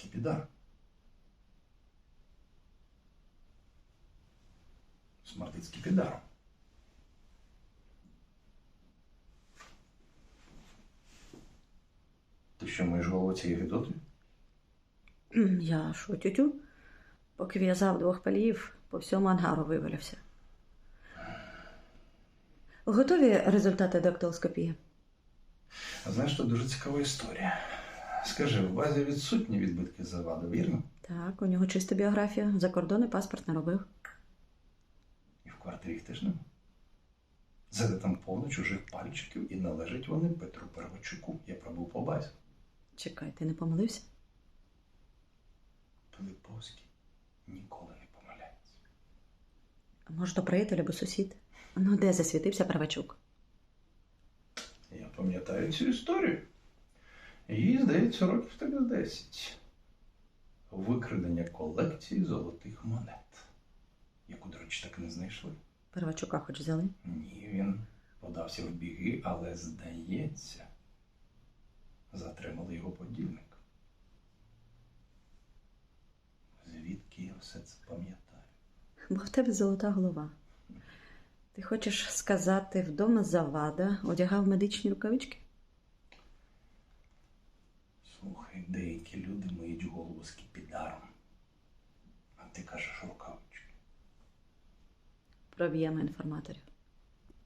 Скіпідар. Смердить скіпідаром. Ти що маєш голову цієї гидоти? Я що, тютю? Поки в'язав двох палів, по всьому ангару вивалився. Готові результати дактилоскопії? А знаєш, тут дуже цікава історія. Скажи, в базі відсутні відбитки завади, вірно? Так, у нього чиста біографія. За кордони паспорт не робив. І в квартирі їх теж нема. Зате там повно чужих пальчиків і належать вони Петру Первачуку. Я пробув по базі. Чекай, ти не помилився? Пилиповський ніколи не помиляється. А може, то приятель або сусід? Ну, де засвітився правачук? Я пам'ятаю цю історію. Їй, здається, років так з 10. Викрадення колекції золотих монет, яку, до речі, так і не знайшли. Первачука хоч взяли? Ні, він подався в біги, але здається, затримали його подільник. Звідки я все це пам'ятаю? Бо в тебе золота голова. Ти хочеш сказати, вдома завада одягав медичні рукавички? Слухай, деякі люди миють голову з кіпідаром. А ти кажеш рукавички. Проб'ємо інформаторів.